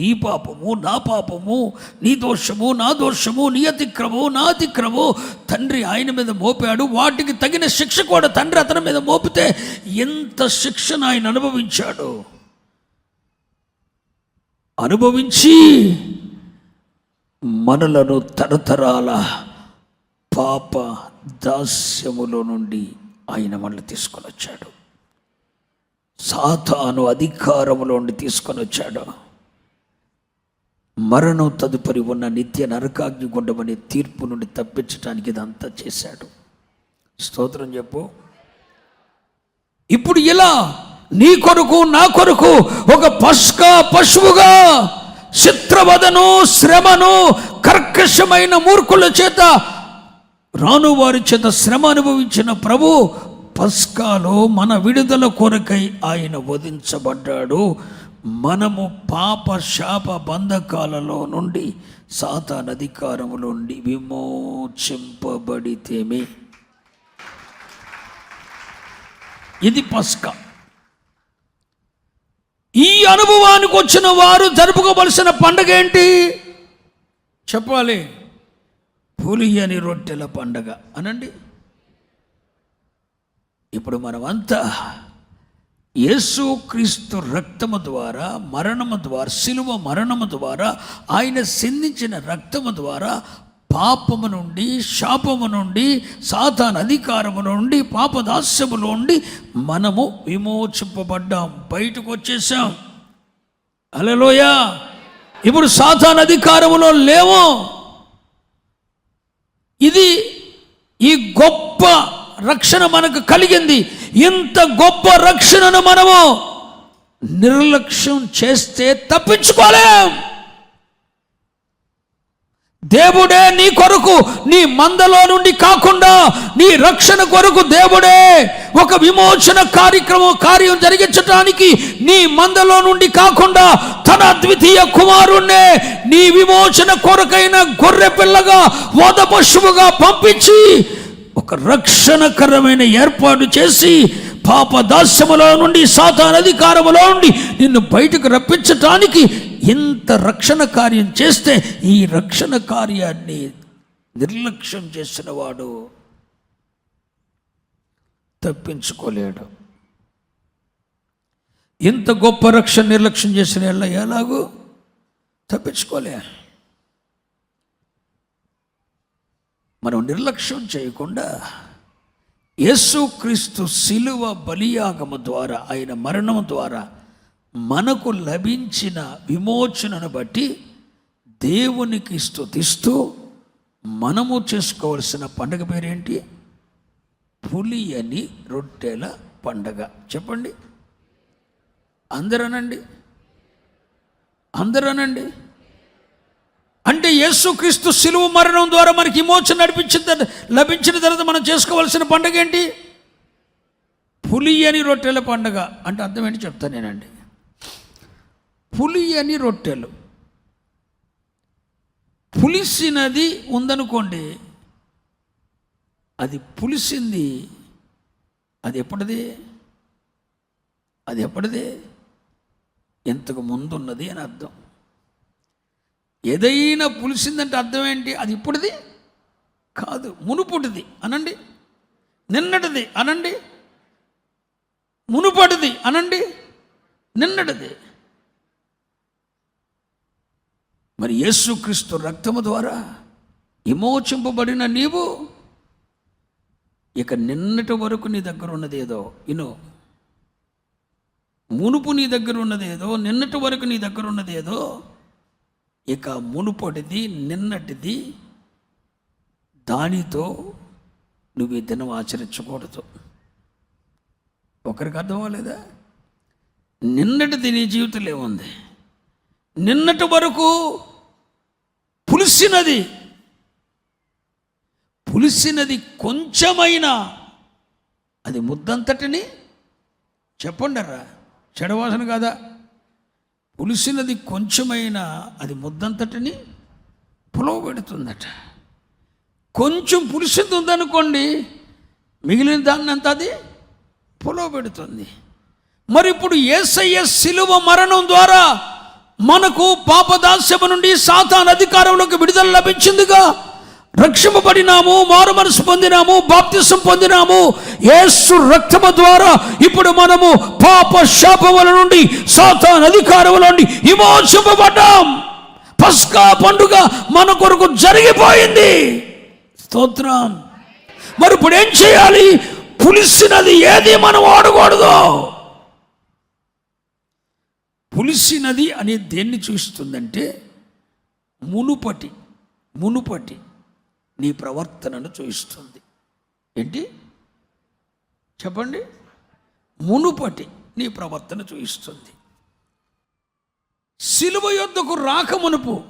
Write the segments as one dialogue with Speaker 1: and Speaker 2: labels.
Speaker 1: నీ పాపము నా పాపము నీ దోషము నా దోషము నీ అతిక్రమము నా అతిక్రమము. తండ్రి ఆయన మీద మోపాడు. వాటికి తగిన శిక్ష కూడా తండ్రి అతని మీద మోపితే ఎంత శిక్షను ఆయన అనుభవించాడు? అనుభవించి మనలను తరతరాల పాప దాస్యములో నుండి ఆయన మనల్ని తీసుకొని వచ్చాడు సాతాను అధికారములో నుండి తీసుకొని వచ్చాడు మరణం తదుపరి ఉన్న నిత్య నరకాగ్ని గుండమనే తీర్పు నుండి తప్పించడానికి ఇదంతా చేశాడు. స్తోత్రం చెప్పు. ఇప్పుడు ఇలా నీ కొరకు నా కొరకు ఒక పస్కా పశువుగా చిత్రవదను శ్రమను కర్కశమైన మూర్ఖుల చేత రాను వారి చేత శ్రమ అనుభవించిన ప్రభు పస్కాలో మన విడుదల కొరకై ఆయన వధించబడ్డాడు. మనము పాప శాప బంధకాలలో నుండి సాతాన్ అధికారములో నుండి విమోచింపబడితేమే. ఇది పస్కా. ఈ అనుభవానికి వచ్చిన వారు జరుపుకోవలసిన పండగ ఏంటి? చెప్పాలి. పులియని రొట్టెల పండగ అనండి. ఇప్పుడు మనమంతా యేసు క్రీస్తు రక్తము ద్వారా మరణము ద్వారా శిలువ మరణము ద్వారా ఆయన సిందించిన రక్తము ద్వారా పాపము నుండి శాపము నుండి సాతాన్ అధికారము నుండి పాపదాస్యము నుండి మనము విమోచింపబడ్డాం. బయటకు వచ్చేసాం అలలోయ ఇప్పుడు సాతాన్ అధికారములో లేవు ఇది ఈ గొప్ప రక్షణ మనకు కలిగింది. ఇంత గొప్ప రక్షణను మనము నిర్లక్ష్యం చేస్తే తప్పించుకోలేం. దేవుడే నీ కొరకు నీ మందలో నుండి కాకుండా నీ రక్షణ కొరకు దేవుడే ఒక విమోచన కార్యక్రమం కార్యం జరిగించడానికి నీ మందలో నుండి కాకుండా తన ద్వితీయ కుమారుణ్ణే నీ విమోచన కొరకైన గొర్రె పిల్లగా వద పశువుగా పంపించి ఒక రక్షణకరమైన ఏర్పాటు చేసి పాప దాస్యములో నుండి సాతాన్ అధికారములో నుండి నిన్ను బయటకు రప్పించటానికి ఇంత రక్షణ కార్యం చేస్తే ఈ రక్షణ కార్యాన్ని నిర్లక్ష్యం చేసిన వాడు తప్పించుకోలేడు. ఇంత గొప్ప రక్షణ నిర్లక్ష్యం చేసిన ఎల్ల ఎలాగూ తప్పించుకోలే. మనం నిర్లక్ష్యం చేయకుండా యేసుక్రీస్తు శిలువ బలియాగము ద్వారా ఆయన మరణము ద్వారా మనకు లభించిన విమోచనను బట్టి దేవునికి స్థుతిస్తూ మనము చేసుకోవాల్సిన పండగ పేరేంటి? పులి అని రొట్టెల పండగ. చెప్పండి. అందరనండి. అందరనండి. అంటే యేసుక్రీస్తు శిలువ మరణం ద్వారా మనకి విమోచన నడిపించిన లభించిన తర్వాత మనం చేసుకోవాల్సిన పండుగ ఏంటి? పులి అని రొట్టెల పండుగ. అంటే అర్థం ఏంటి చెప్తాను నేనండి. పులి అని రొట్టెలు. పులిసినది ఉందనుకోండి అది పులిసింది అది ఎప్పటిది అది ఎప్పటిది ఇంతకు ముందున్నది అని అర్థం. ఏదైనా పులిసిందంటే అర్థం ఏంటి? అది ఇప్పుడుది? కాదు. మునుపుటిది. అనండి. నిన్నటిది. అనండి. మునుపటిది. అనండి. నిన్నటిది. మరి యేసుక్రీస్తు రక్తము ద్వారా విమోచింపబడిన నీవు ఇక నిన్నటి వరకు నీ దగ్గర ఉన్నది ఏదో? ఇను. మునుపు నీ దగ్గర ఉన్నది ఏదో? నిన్నటి వరకు నీ దగ్గర ఉన్నది ఏదో? ఇక మునుపటిది నిన్నటిది దానితో నువ్వు ఈ దినం ఆచరించకూడదు. ఒకరికి అర్థం అవ్వలేదా? నిన్నటిది నీ జీవితంలో ఏముంది? నిన్నటి వరకు పులిసినది. పులిసినది కొంచెమైనా అది ముద్దంతటిని చెప్పండరా? చెడవాసన కాదా? పులిసినది కొంచెమైనా అది ముద్దంతటిని పులవబెడుతుందట కొంచెం పులిసింది ఉందనుకోండి మిగిలిన దాన్ని అంతా అది పులవబెడుతుంది మరి ఇప్పుడు ఏసయ్య శిలువ మరణం ద్వారా మనకు పాపదాస్యము నుండి సాతాన్ అధికారంలోకి విడుదల లభించిందిగా. రక్షింపబడినాము మారు మనసు పొందినాము బాప్తిసం పొందినాము. యేసు రక్తము ద్వారా ఇప్పుడు మనము పాప శాపముల నుండి సాతాన్ అధికారముల నుండి విమోచింపబడ్డాం. పస్కా పండుగ మన కొరకు జరిగిపోయింది. స్తోత్రం. మరి ఇప్పుడు ఏం చేయాలి? పులిసినది ఏది మనం వాడకూడదు పులిసినది అనే దేన్ని చూస్తుందంటే మునుపటి మునుపటి నీ ప్రవర్తనను చూయిస్తుంది. ఏంటి? చెప్పండి. మునుపటి నీ ప్రవర్తన చూయిస్తుంది. సిలువ యొద్దకు రాకమునుపు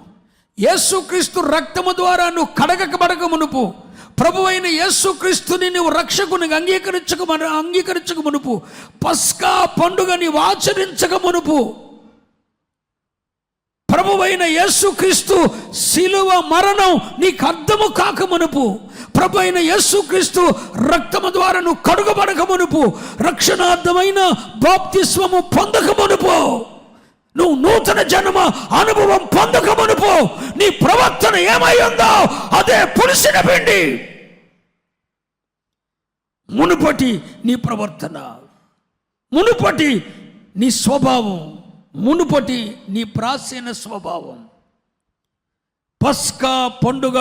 Speaker 1: యేసుక్రీస్తు రక్తము ద్వారా నువ్వు కడగకబడక మునుపు ప్రభు అయిన యేసుక్రీస్తుని నువ్వు రక్షకుని అంగీకరించక అంగీకరించక మునుపు పస్కా పండుగని ఆచరించక మునుపు ప్రభువైన యేసుక్రీస్తు శిలువ మరణం నీకు అర్థము కాక మునుపు ప్రభు అయిన యేసుక్రీస్తు రక్తము ద్వారా నువ్వు కడుగబడక మునుపు రక్షణార్థమైన బాప్తిస్వము పొందక మునుపు నువ్వు నూతన జన్మ అనుభవం పొందక మునుపు నీ ప్రవర్తన ఏమై ఉందో అదే పులిసిన పిండి. మునుపటి నీ ప్రవర్తన. మునుపటి నీ స్వభావం. మునుపటి నీ ప్రాచీన స్వభావం. పస్కా పండుగ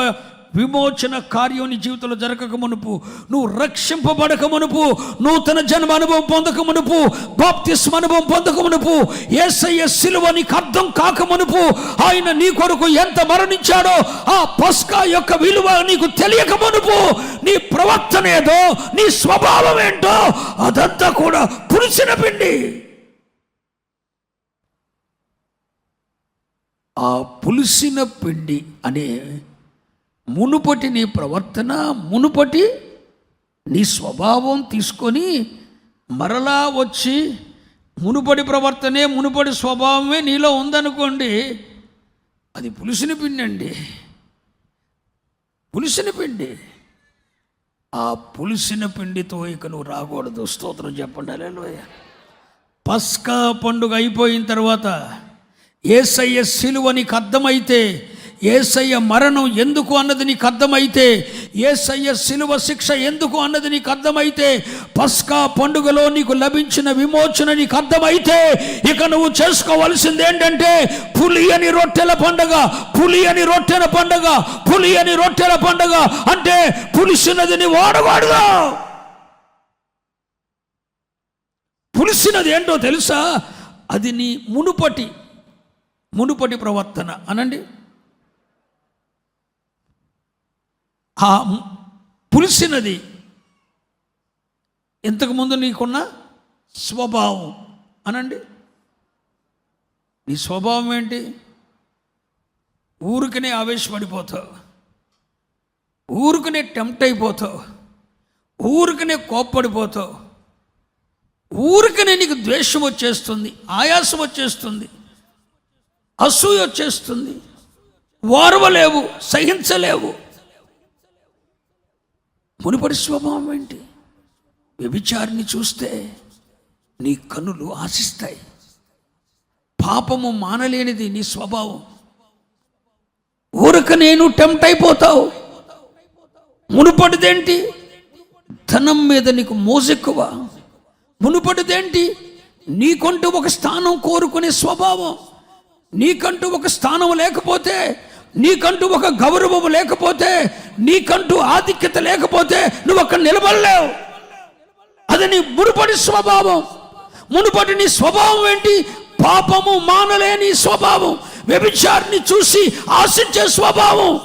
Speaker 1: విమోచన కార్యం నీ జీవితంలో జరగక మునుపు నువ్వు రక్షింపబడక మునుపు నూతన జన్మ అనుభవం పొందక మునుపు బాప్తిస్మ అనుభవం పొందక మునుపు ఏసయ్య సిలువ నీకు అర్థం కాక మునుపు ఆయన నీ కొరకు ఎంత మరణించాడో ఆ పస్కా యొక్క విలువ నీకు తెలియక మునుపు నీ ప్రవర్తన ఏదో నీ స్వభావం ఏంటో అదంతా కూడా పులిసిన పిండి. ఆ పులిసిన పిండి అనే మునుపటి నీ ప్రవర్తన మునుపటి నీ స్వభావం తీసుకొని మరలా వచ్చి మునుపటి ప్రవర్తనే మునుపటి స్వభావమే నీలో ఉందనుకోండి అది పులిసిన పిండి అండి. పులిసిన పిండి. ఆ పులిసిన పిండితో ఇక నువ్వు రాకూడదు. స్తోత్రం చెప్పండి. అలేలోయ పస్కా పండుగ అయిపోయిన తర్వాత ఏసయ్య సిలువ నీకు అర్థమైతే ఏసయ్య మరణం ఎందుకు అన్నది నీకు అర్థమైతే ఏసయ్య సిలువ శిక్ష ఎందుకు అన్నది నీకు అర్థమైతే పస్కా పండుగలో నీకు లభించిన విమోచన నీకు అర్థమైతే ఇక నువ్వు చేసుకోవలసింది ఏంటంటే పులి అని రొట్టెల పండగ పులి అని రొట్టెల పండగ పులి అని రొట్టెల పండగ. అంటే పులిసినది నీ వాడకూడదు పులిసినది ఏంటో తెలుసా? అది నీ మునుపటి మునుపటి ప్రవర్తన అనండి. ఆ పులిసినది ఇంతకుముందు నీకున్న స్వభావం అనండి. నీ స్వభావం ఏంటి? ఊరికనే ఆవేశపడిపోతావు. ఊరికనే టెంప్ట్ అయిపోతావు. ఊరికనే కోప్పడిపోతావు. ఊరికనే నీకు ద్వేషం వచ్చేస్తుంది ఆయాసం వచ్చేస్తుంది. అసూయ వచ్చేస్తుంది ఓర్వలేవు సహించలేవు. మునుపటి స్వభావం ఏంటి? వ్యభిచారిని చూస్తే నీ కనులు ఆశిస్తాయి. పాపము మానలేనిది నీ స్వభావం. ఊరక నేను టెంప్ట్ అయిపోతావు. మునుపటిదేంటి? ధనం మీద నీకు మోజెక్కువ. మునుపటిదేంటి? నీకంటూ ఒక స్థానం కోరుకునే స్వభావం. నీకంటూ ఒక స్థానం లేకపోతే నీకంటూ ఒక గౌరవం లేకపోతే నీకంటూ ఆధిక్యత లేకపోతే నువ్వు అక్కడ నిలబడలేవు. అది నీ మునుపటి స్వభావం. మునుపటి నీ స్వభావం ఏంటి? పాపము మానలేని స్వభావం. వ్యభిచారిని చూసి ఆశించే స్వభావం.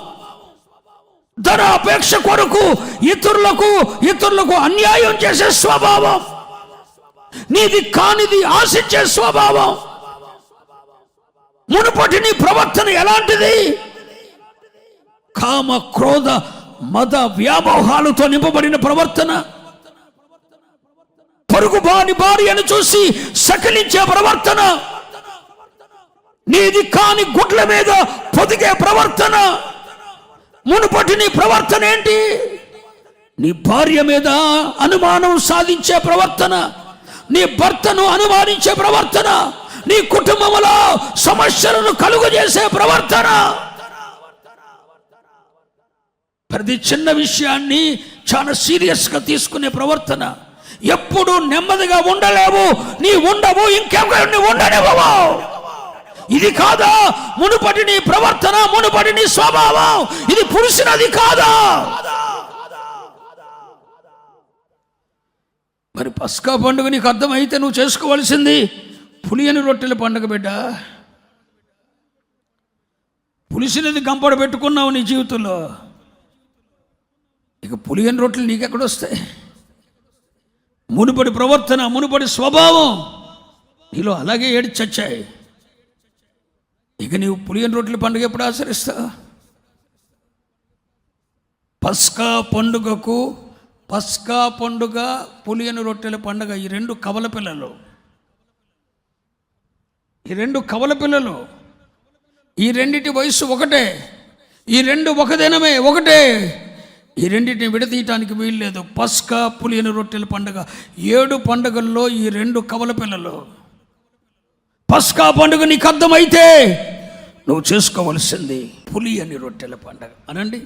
Speaker 1: ధర అపేక్ష కొరకు ఇతరులకు ఇతరులకు అన్యాయం చేసే స్వభావం. నీది కానిది ఆశించే స్వభావం. మునుపటి నీ ప్రవర్తన ఎలాంటిది? కామ క్రోధ మత వ్యామోహాలతో నింపబడిన ప్రవర్తన. పరుగు బాని భార్యను చూసి సకలించే ప్రవర్తన. నీది కాని గుడ్ల మీద పొదిగే ప్రవర్తన. మునుపటి నీ ప్రవర్తన ఏంటి? నీ భార్య మీద అనుమానం సాధించే ప్రవర్తన. నీ భర్తను అనుమానించే ప్రవర్తన. నీ కుటుంబంలో సమస్యలను కలుగు చేసే ప్రవర్తన. ప్రతి చిన్న విషయాన్ని చాలా సీరియస్గా తీసుకునే ప్రవర్తన. ఎప్పుడు నెమ్మదిగా ఉండలేవు. నీ ఉండవు ఇంకెవరిని ఉండనివ్వవు. ఇది కాదా? మునుపటి నీ ప్రవర్తన మునుపటి నీ స్వభావం. ఇది పురుషునది కాదా? మరి పస్కా పండుగ నీకు అర్థమైతే నువ్వు చేసుకోవాల్సింది పులియని రొట్టెల పండుగ బిడ్డ. పులిసినది గంపడ పెట్టుకున్నావు నీ జీవితంలో. ఇక పులియని రొట్టెలు నీకెక్కడొస్తాయి? మునుపటి ప్రవర్తన మునుపటి స్వభావం నీలో అలాగే ఏడి చచ్చాయి ఇక నీవు పులియని రొట్టెల పండుగ ఎప్పుడు ఆచరిస్తా పస్కా పండుగకు పస్కా పండుగ పులియని రొట్టెల పండుగ ఈ రెండు కవల పిల్లలు. ఈ రెండు కవల పిల్లలు ఈ రెండిటి వయస్సు ఒకటే ఈ రెండు ఒకదినమే ఒకటే. ఈ రెండింటిని విడతీయటానికి వీల్లేదు. పస్కా పులియని రొట్టెల పండుగ. ఏడు పండుగల్లో ఈ రెండు కవల పిల్లలు. పస్కా పండుగ నీకు అర్థమైతే నువ్వు చేసుకోవలసింది పులి అని రొట్టెల పండుగ. అనండి.